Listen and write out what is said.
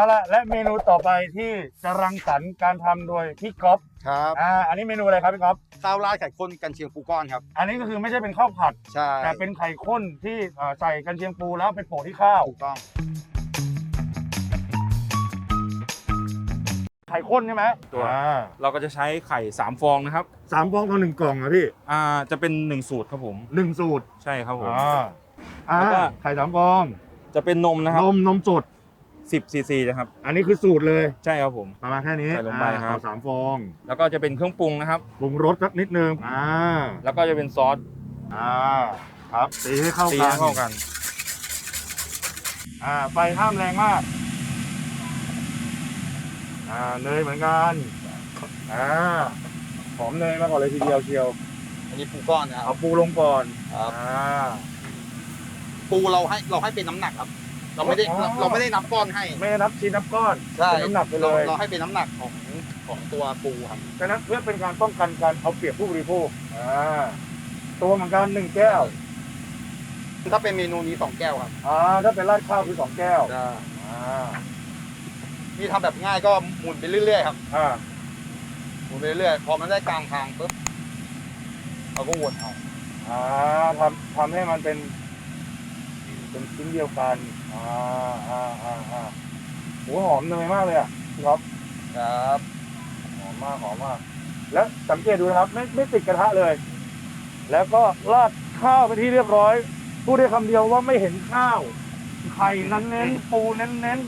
เอาละและเมนูต่อไปที่จะรังสรรค์การทำโดยพี่ก๊อฟครับอ่าอันนี้เมนูอะไรครับพี่ก๊อฟข้าวราดไข่ข้นกันเชียงปูก้อนครับ อันนี้ก็คือไม่ใช่เป็นข้าวผัด ใช่แต่เป็นไข่ข้นที่เอ่อใส่กันเชียงปูแล้วไปโปะที่ข้าว ถูกต้อง ไข่ข้นใช่ไหมตัว อ่าเราก็จะใช้ไข่ 3 ฟองนะครับ สามฟองต่อหนึ่งกล่องนะพี่อ่า จะเป็น 1 สูตรครับผม หนึ่งสูตรใช่ครับผม อ่าอ่าแล้วก็ ไข่สามฟองจะเป็นนมนะครับ นมนมสด 10ซีซีนะครับ อันนี้คือสูตรเลยใช่ครับผม ประมาณแค่นี้ใส่ลงไปอ่าครับเอาสามฟองแล้วก็จะเป็นเครื่องปรุงนะครับ ปรุงรสสักนิดนึงอ่าแล้วก็จะเป็นซอสอ่าครับตีให้เข้าตีกันให้เข้ากัน อ่าไฟห้ามแรงมากอ่าเนยเหมือนกันอ่าหอมเนยมาก่อนเลยทีเดียวเชียวอันนี้ปูก้อนนะครับ เอาปูลงก่อนครับ อ่าปูเราให้เราให้เป็นน้ำหนักครับ เราไม่ได้อ๋อ เราไม่ได้นับก้อนให้ไม่ได้นับชิ้นนับก้อนใช่เป็นน้ำหนักไปเลยราเราให้เป็นน้ำหนักของของตัวปูครับฉะนั้นเพื่อเป็นการป้องกันการเอาเปรียบผู้บริโภคอ่าตัวเหมือนกันหนึ่งแก้วถ้าเป็นเมนูนี้สองแก้วครับอ่าถ้าเป็นราดข้าวคือสองแก้วใช่อ่านี่ทำแบบง่ายก็หมุนไปเรื่อยๆครับอ่าหมุนไปเรื่อยๆพอมันได้กลางทางปุ๊บเราก็วนเอาอ่าทำทำให้มันเป็น เป็นชิ้นเดียวกันอ่าอ่าอ่าอ่าโหหอมเนยมากเลยอะพี่ครับครับหอมมากหอมมาก แล้วสังเกตดูนะครับ ไม่ไม่ติดกระทะเลย แล้วก็ราดข้าวไปนที่เรียบร้อยพูดได้คำเดียวว่าไม่เห็นข้าวไข่นั้นเน้นๆปูเน้นเน้น